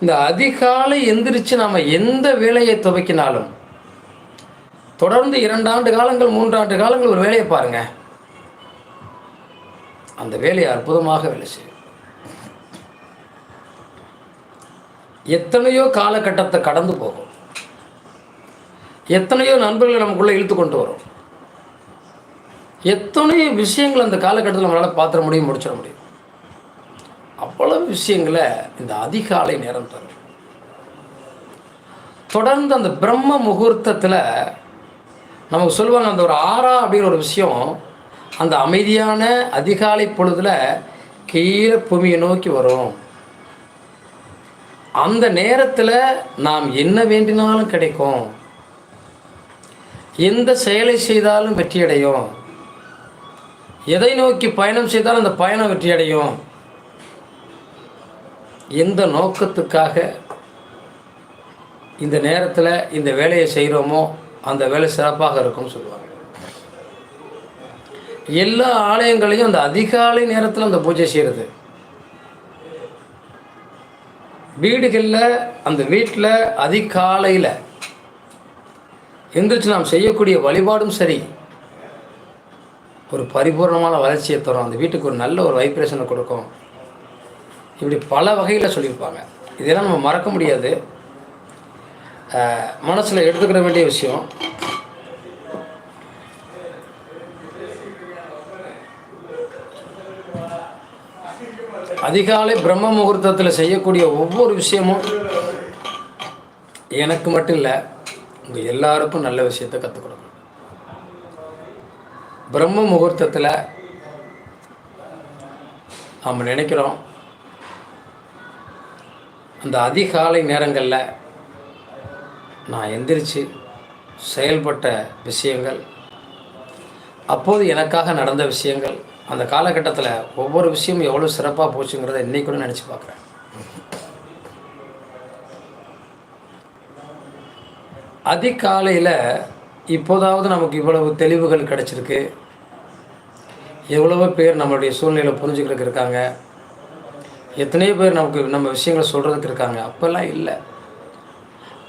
இந்த அதிகாலை எந்திரிச்சு நாம் எந்த வேலையை துவைக்கினாலும் தொடர்ந்து இரண்டாண்டு காலங்கள் மூன்றாண்டு காலங்கள் ஒரு வேலையை பாருங்க. அந்த வேலையை அற்புதமாக வேலை செய்யும். எத்தனையோ காலகட்டத்தை கடந்து போகும். எத்தனையோ நண்பர்களை நமக்குள்ளே இழுத்து கொண்டு வரும். எத்தனையோ விஷயங்கள் அந்த காலகட்டத்தில் நம்மளால் பார்த்துட முடியும் முடிச்சிட முடியும். அவ்வளவு விஷயங்களை இந்த அதிகாலை நேரம் தரும். தொடர்ந்து அந்த பிரம்ம முகூர்த்தத்தில் நமக்கு சொல்லுவாங்க அந்த ஒரு ஆறா அப்படிங்கிற ஒரு விஷயம் அந்த அமைதியான அதிகாலை பொழுதில் கீழே பூமியை நோக்கி வரும். அந்த நேரத்தில் நாம் என்ன வேண்டினாலும் கிடைக்கும். எந்த செயலை செய்தாலும் வெற்றியடையும். எதை நோக்கி பயணம் செய்தாலும் அந்த பயணம் வெற்றியடையும். எந்த நோக்கத்துக்காக இந்த நேரத்தில் இந்த வேலையை செய்கிறோமோ அந்த வேலை சிறப்பாக இருக்கும்னு சொல்லுவாங்க. எல்லா ஆலயங்களையும் அந்த அதிகாலை நேரத்தில் அந்த பூஜை செய்கிறது வீடுகளில் அந்த வீட்டில் அதிகாலையில் எந்திரிச்சு நாம் செய்யக்கூடிய வழிபாடும் சரி. ஒரு பரிபூர்ணமான வளர்ச்சியை தரும். அந்த வீட்டுக்கு ஒரு நல்ல ஒரு வைப்ரேஷனை கொடுக்கும். இப்படி பல வகையில் சொல்லியிருப்பாங்க. இதெல்லாம் நம்ம மறக்க முடியாது. மனசில் எடுத்துக்கிற வேண்டிய விஷயம். அதிகாலை பிரம்ம முகூர்த்தத்தில் செய்யக்கூடிய ஒவ்வொரு விஷயமும் எனக்கு மட்டும் இல்லை உங்கள் எல்லாருக்கும் நல்ல விஷயத்தை கற்றுக் கொடுக்கும். பிரம்ம முகூர்த்தத்தில் நாம் நினைக்கிறோம் அந்த அதிகாலை நேரங்களில் நான் எந்திரிச்சு செயல்பட்ட விஷயங்கள் அப்போது எனக்காக நடந்த விஷயங்கள் அந்த காலகட்டத்தில் ஒவ்வொரு விஷயமும் எவ்வளோ சிறப்பாக போச்சுங்கிறத இன்றைக்கி கூட நினச்சி பார்க்குறேன் அதிகாலையில் இப்போதாவது நமக்கு இவ்வளவு தெளிவுகள் கிடச்சிருக்கு. எவ்வளவோ பேர் நம்மளுடைய சூழ்நிலை புரிஞ்சுக்கிறதுக்கு இருக்காங்க. எத்தனையோ பேர் நமக்கு நம்ம விஷயங்களை சொல்கிறதுக்கு இருக்காங்க. அப்போல்லாம் இல்லை.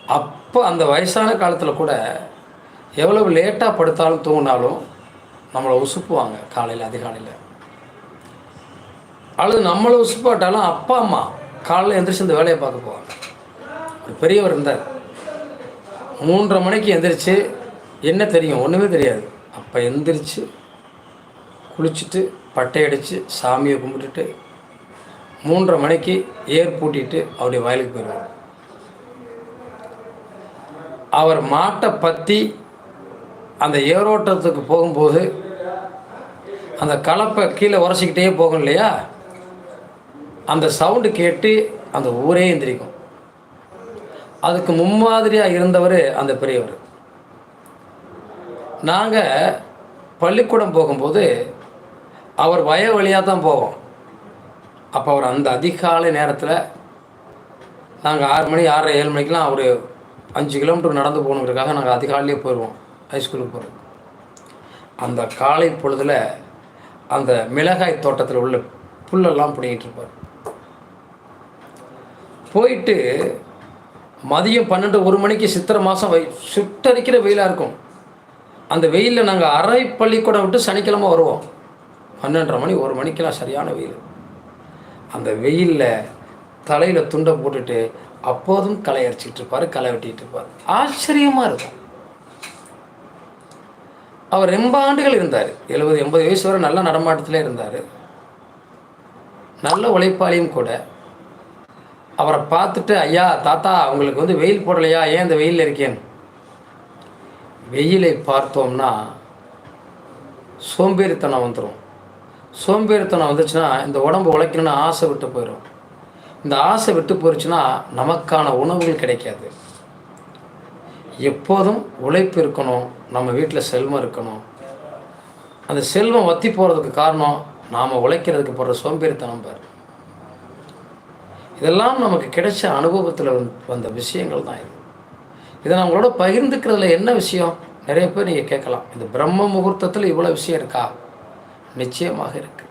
அப்போ அந்த வயசான காலத்தில் கூட எவ்வளவு லேட்டாக படுத்தாலும் தூங்கினாலும் நம்மளை உசுப்புவாங்க காலையில் அதிகாலையில். அல்லது நம்மளை உசுப்பாட்டாலும் அப்பா அம்மா காலையில் எந்திரிச்சு இந்த வேலையை பார்க்க போவாங்க. ஒரு பெரியவர் இருந்தார். மூன்றரை மணிக்கு எந்திரிச்சு என்ன தெரியும்? ஒன்றுமே தெரியாது. அப்போ எந்திரிச்சு குளிச்சுட்டு பட்டை அடித்து சாமியை கும்பிட்டுட்டு மூன்றரை மணிக்கு ஏர் பூட்டிட்டு அவருடைய வயலுக்கு போயிடுவார். அவர் மாட்டை பற்றி அந்த ஏரோட்டத்துக்கு போகும்போது அந்த கலப்பை கீழே உரைச்சிக்கிட்டே போகும் இல்லையா? அந்த சவுண்டு கேட்டு அந்த ஊரே எந்திரிக்கும். அதுக்கு முன்மாதிரியாக இருந்தவர் அந்த பெரியவர். நாங்கள் பள்ளிக்கூடம் போகும்போது அவர் வய வழியாக தான் போவோம். அப்போ அவர் அந்த அதிகாலை நேரத்தில் நாங்கள் ஆறு மணி ஆறரை ஏழு மணிக்கெலாம் அவர் அஞ்சு கிலோமீட்டர் நடந்து போகணுங்கிறதுக்காக நாங்கள் அதிகாலையிலே போயிடுவோம் ஹைஸ்கூலுக்கு போகிறோம் அந்த காலை பொழுதில் அந்த மிளகாய் தோட்டத்தில் உள்ள புல்லெல்லாம் பிடிங்கிட்டு இருப்பார். போயிட்டு மதியம் பன்னெண்டு ஒரு மணிக்கு சித்திரை மாதம் வை சுட்டரிக்கிற வெயிலாக இருக்கும். அந்த வெயிலில் நாங்கள் அரை பள்ளிக்கூடம் விட்டு சனிக்கிழமை வருவோம். பன்னெண்டரை மணி ஒரு மணிக்கெல்லாம் சரியான வெயில். அந்த வெயிலில் தலையில் துண்டை போட்டுட்டு அப்போதும் களை அரைச்சிக்கிட்டு இருப்பார் களை வெட்டிட்டு இருப்பார். ஆச்சரியமாக இருக்கும். அவர் ரொம்ப ஆண்டுகள் இருந்தார். எழுபது எண்பது வயசு வரை நல்ல நடமாட்டத்தில் இருந்தார். நல்ல உழைப்பாளியும் கூட. அவரை பார்த்துட்டு ஐயா தாத்தா அவங்களுக்கு வந்து வெயில் போடலையா? ஏன் இந்த வெயிலில் இருக்கேன்? வெயிலை பார்த்தோம்னா சோம்பேறித்தனம் வந்துடும் சோம்பேறித்தனம் வந்துச்சுன்னா இந்த உடம்பு உழைக்கணும்னு ஆசை விட்டு போயிடும் இந்த ஆசை விட்டு போயிடுச்சுன்னா நமக்கான உணவுகள் கிடைக்காது. எப்போதும் உழைப்பு இருக்கணும் நம்ம வீட்டில் செல்வம் இருக்கணும். அந்த செல்வம் வத்தி போகிறதுக்கு காரணம் நாம் உழைக்கிறதுக்கு போடுற சோம்பேறித்தனம் பாரு. இதெல்லாம் நமக்கு கிடைச்ச அனுபவத்தில் வந்த விஷயங்கள் தான் இது. இதை நான் உங்களோட பகிர்ந்துக்கிறதுல என்ன விஷயம்? நிறைய பேர் நீங்கள் கேட்கலாம். இந்த பிரம்ம முகூர்த்தத்தில் இவ்வளோ விஷயம் இருக்கா? நிச்சயமாக இருக்கு.